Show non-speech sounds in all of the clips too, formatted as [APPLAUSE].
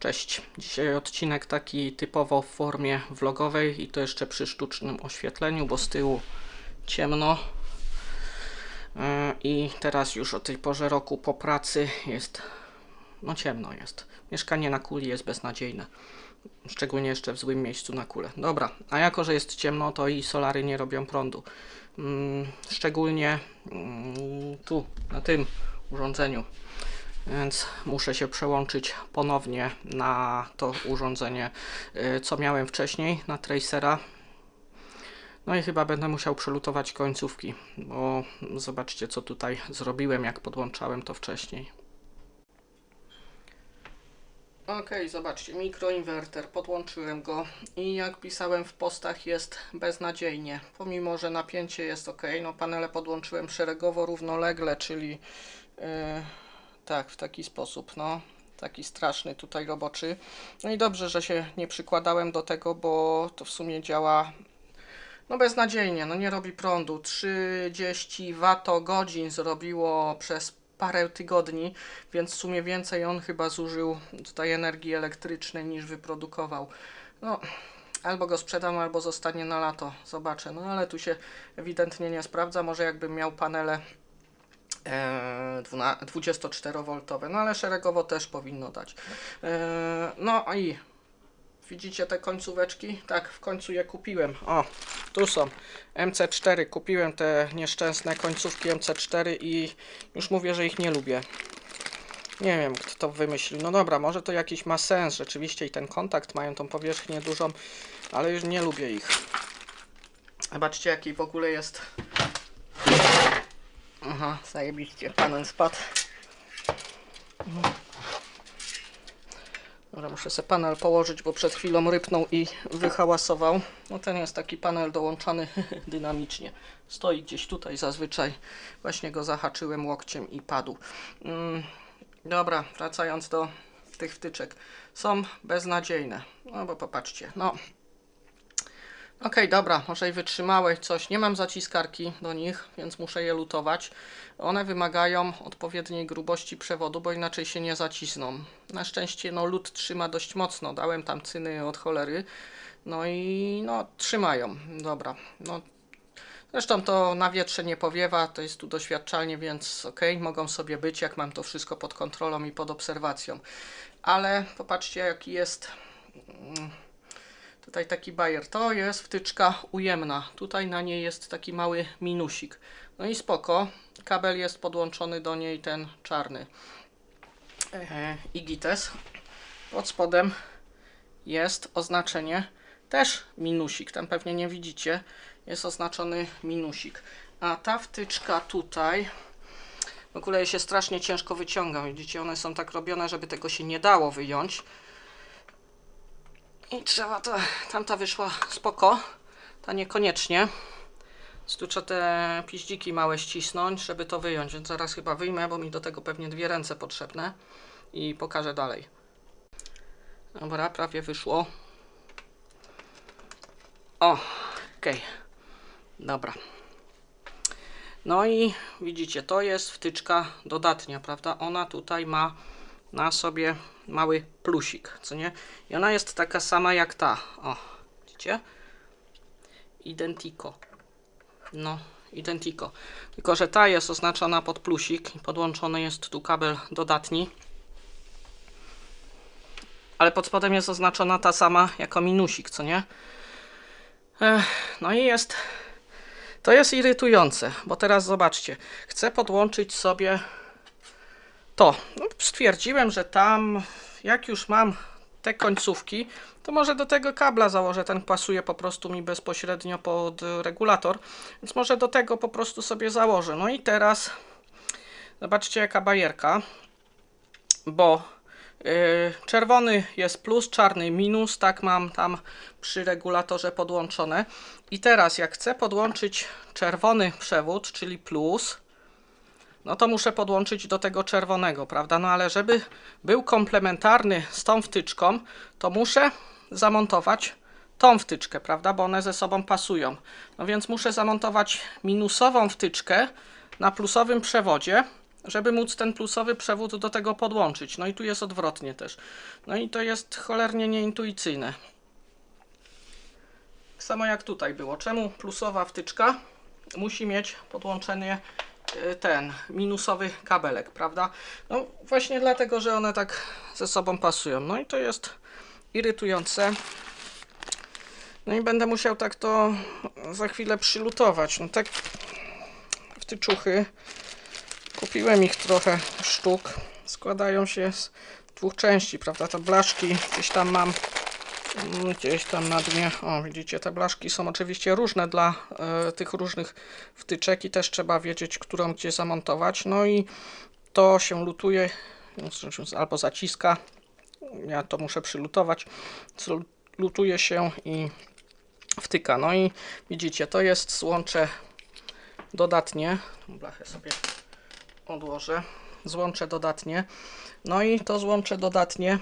Cześć. Dzisiaj odcinek taki typowo w formie vlogowej i to jeszcze przy sztucznym oświetleniu, bo z tyłu ciemno. Yy, I teraz już o tej porze roku po pracy jest, no ciemno jest. Mieszkanie na kuli jest beznadziejne. Szczególnie jeszcze w złym miejscu na kulę. Dobra, a jako, że jest ciemno, to i solary nie robią prądu. Mm, Szczególnie mm, tu, na tym urządzeniu. Więc muszę się przełączyć ponownie na to urządzenie, y, co miałem wcześniej, na Tracera. No i chyba będę musiał przelutować końcówki, bo zobaczcie co tutaj zrobiłem, jak podłączałem to wcześniej. Ok, zobaczcie, mikroinwerter, podłączyłem go i jak pisałem w postach jest beznadziejnie. Pomimo, że napięcie jest ok, no panele podłączyłem szeregowo, równolegle, czyli yy, tak, w taki sposób, no. Taki straszny tutaj roboczy. No i dobrze, że się nie przykładałem do tego, bo to w sumie działa no beznadziejnie, no nie robi prądu. 30 godzin zrobiło przez parę tygodni, więc w sumie więcej on chyba zużył tutaj energii elektrycznej niż wyprodukował. No, albo go sprzedam, albo zostanie na lato. Zobaczę. No ale tu się ewidentnie nie sprawdza. Może jakbym miał panele 24V, no ale szeregowo też powinno dać. E, no i widzicie te końcóweczki? Tak, w końcu je kupiłem. O, tu są MC4. Kupiłem te nieszczęsne końcówki MC4 i już mówię, że ich nie lubię. Nie wiem, kto to wymyślił. No dobra, może to jakiś ma sens. Rzeczywiście i ten kontakt mają tą powierzchnię dużą, ale już nie lubię ich. Zobaczcie, jaki w ogóle jest. Aha, zajebiście. Panel spadł. Dobra, muszę sobie panel położyć, bo przed chwilą rypnął i wyhałasował. No ten jest taki panel dołączany [LAUGHS] dynamicznie. Stoi gdzieś tutaj zazwyczaj. Właśnie go zahaczyłem łokciem i padł. Mm, dobra, wracając do tych wtyczek. Są beznadziejne. No bo popatrzcie, no. Okej, dobra, może i wytrzymałeś coś. Nie mam zaciskarki do nich, więc muszę je lutować. One wymagają odpowiedniej grubości przewodu, bo inaczej się nie zacisną. Na szczęście no lód trzyma dość mocno. Dałem tam cyny od cholery. No i no trzymają. Dobra. No Zresztą to na wietrze nie powiewa, to jest tu doświadczalnie, więc ok, mogą sobie być, jak mam to wszystko pod kontrolą i pod obserwacją. Ale popatrzcie, jaki jest mm, tutaj taki bajer. To jest wtyczka ujemna. Tutaj na niej jest taki mały minusik. No i spoko. Kabel jest podłączony do niej ten czarny. Igites. Pod spodem jest oznaczenie też minusik. Tam pewnie nie widzicie. Jest oznaczony minusik. A ta wtyczka tutaj w ogóle się strasznie ciężko wyciąga. Widzicie, one są tak robione, żeby tego się nie dało wyjąć. I trzeba to, tamta wyszła spoko, ta niekoniecznie. Więc tu trzeba te piździki małe ścisnąć, żeby to wyjąć, więc zaraz chyba wyjmę, bo mi do tego pewnie dwie ręce potrzebne i pokażę dalej. Dobra, prawie wyszło. O. Okay. Dobra. No i widzicie, to jest wtyczka dodatnia, prawda? Ona tutaj ma na sobie mały plusik, co nie? I ona jest taka sama jak ta. O, widzicie? Identico. No, identico. Tylko, że ta jest oznaczona pod plusik i podłączony jest tu kabel dodatni. Ale pod spodem jest oznaczona ta sama jako minusik, co nie? Ech, no i jest... To jest irytujące, bo teraz zobaczcie. Chcę podłączyć sobie to. No, stwierdziłem, że tam, jak już mam te końcówki, to może do tego kabla założę. Ten pasuje po prostu mi bezpośrednio pod regulator, więc może do tego po prostu sobie założę. No i teraz zobaczcie jaka bajerka, bo yy, czerwony jest plus, czarny minus, tak mam tam przy regulatorze podłączone. I teraz jak chcę podłączyć czerwony przewód, czyli plus, no to muszę podłączyć do tego czerwonego, prawda? No ale żeby był komplementarny z tą wtyczką, to muszę zamontować tą wtyczkę, prawda? Bo one ze sobą pasują. No więc muszę zamontować minusową wtyczkę na plusowym przewodzie, żeby móc ten plusowy przewód do tego podłączyć. No i tu jest odwrotnie też. No i to jest cholernie nieintuicyjne. Samo jak tutaj było. Czemu plusowa wtyczka musi mieć podłączenie ten minusowy kabelek, prawda? No właśnie dlatego, że one tak ze sobą pasują. No i to jest irytujące. No i będę musiał tak to za chwilę przylutować. No tak wtyczuchy kupiłem ich trochę sztuk. Składają się z dwóch części, prawda? Te blaszki gdzieś tam mam Gdzieś tam na dnie, o widzicie, te blaszki są oczywiście różne dla e, tych różnych wtyczek i też trzeba wiedzieć, którą gdzie zamontować. No i to się lutuje albo zaciska. Ja to muszę przylutować. Lutuje się i wtyka. No i widzicie, to jest złącze dodatnie. Blachę sobie odłożę. Złącze dodatnie. No i to złącze dodatnie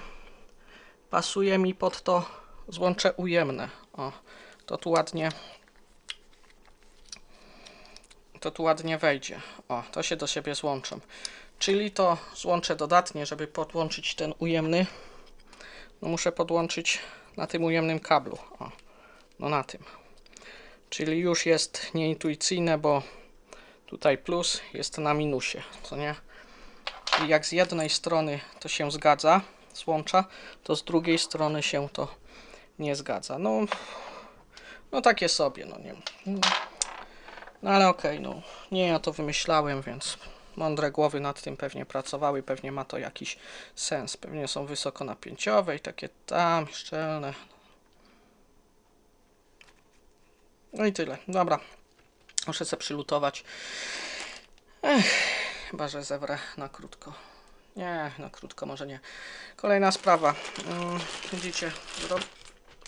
pasuje mi pod to złącze ujemne. O, to tu ładnie to tu ładnie wejdzie. O, to się do siebie złączą. Czyli to złącze dodatnie, żeby podłączyć ten ujemny, no muszę podłączyć na tym ujemnym kablu. O, no na tym. Czyli już jest nieintuicyjne, bo tutaj plus jest na minusie, co nie? Czyli jak z jednej strony to się zgadza, złącza, to z drugiej strony się to nie zgadza. No, no takie sobie, no nie No ale okej, no nie ja to wymyślałem, więc mądre głowy nad tym pewnie pracowały, pewnie ma to jakiś sens. Pewnie są wysokonapięciowe i takie tam szczelne. No i tyle. Dobra. Muszę sobie przylutować. Ech, chyba, że zewrę na krótko. Nie, na krótko może nie. Kolejna sprawa. Mm, widzicie,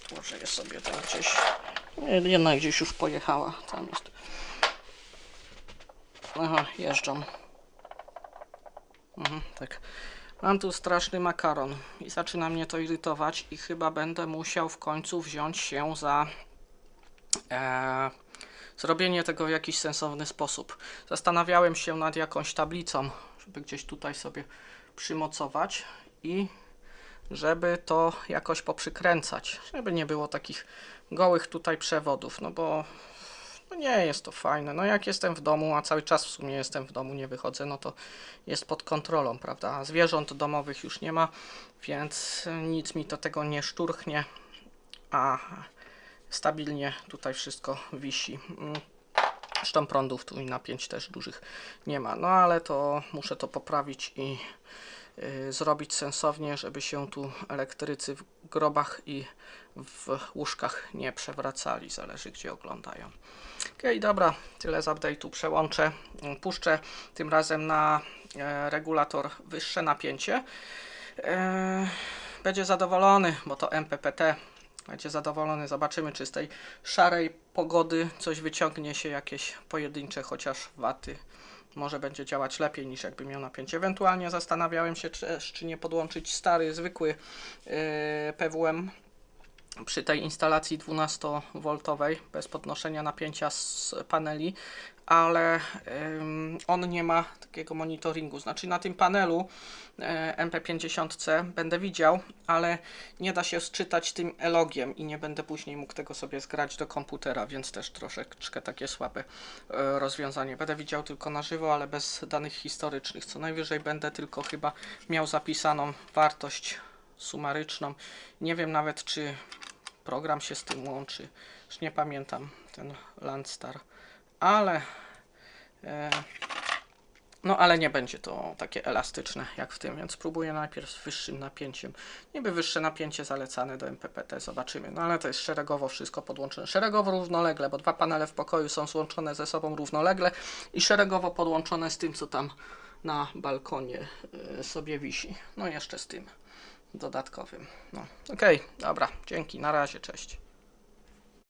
Włożę je sobie tam gdzieś. Jedna gdzieś już pojechała. Tam jest. Aha, jeżdżą. Mhm, tak. Mam tu straszny makaron i zaczyna mnie to irytować i chyba będę musiał w końcu wziąć się za e, zrobienie tego w jakiś sensowny sposób. Zastanawiałem się nad jakąś tablicą, żeby gdzieś tutaj sobie przymocować i żeby to jakoś poprzykręcać, żeby nie było takich gołych tutaj przewodów, no bo no nie jest to fajne. No jak jestem w domu, a cały czas w sumie jestem w domu, nie wychodzę, no to jest pod kontrolą, prawda? Zwierząt domowych już nie ma, więc nic mi to tego nie szturchnie, a stabilnie tutaj wszystko wisi. Zresztą prądów tu i napięć też dużych nie ma. No ale to muszę to poprawić i zrobić sensownie, żeby się tu elektrycy w grobach i w łóżkach nie przewracali. Zależy gdzie oglądają. Okej, dobra, tyle z update'u. Przełączę, y, puszczę tym razem na e, regulator wyższe napięcie. E, będzie zadowolony, bo to MPPT będzie zadowolony. Zobaczymy, czy z tej szarej pogody coś wyciągnie się, jakieś pojedyncze chociaż waty. Może będzie działać lepiej niż jakby miał napięcie. Ewentualnie zastanawiałem się, czy, czy nie podłączyć stary, zwykły yy, PWM przy tej instalacji 12V bez podnoszenia napięcia z paneli, ale on nie ma takiego monitoringu. Znaczy na tym panelu e, MP50C będę widział, ale nie da się sczytać tym elogiem i nie będę później mógł tego sobie zgrać do komputera, więc też troszeczkę takie słabe e, rozwiązanie. Będę widział tylko na żywo, ale bez danych historycznych. Co najwyżej będę tylko chyba miał zapisaną wartość sumaryczną. Nie wiem nawet, czy program się z tym łączy. Już nie pamiętam ten Landstar, ale e, no ale nie będzie to takie elastyczne jak w tym, więc spróbuję najpierw z wyższym napięciem. Niby wyższe napięcie zalecane do MPPT, zobaczymy. No ale to jest szeregowo wszystko podłączone. Szeregowo równolegle, bo dwa panele w pokoju są złączone ze sobą równolegle i szeregowo podłączone z tym, co tam na balkonie y, sobie wisi. No jeszcze z tym dodatkowym. No, okej, dobra, dzięki, na razie, cześć.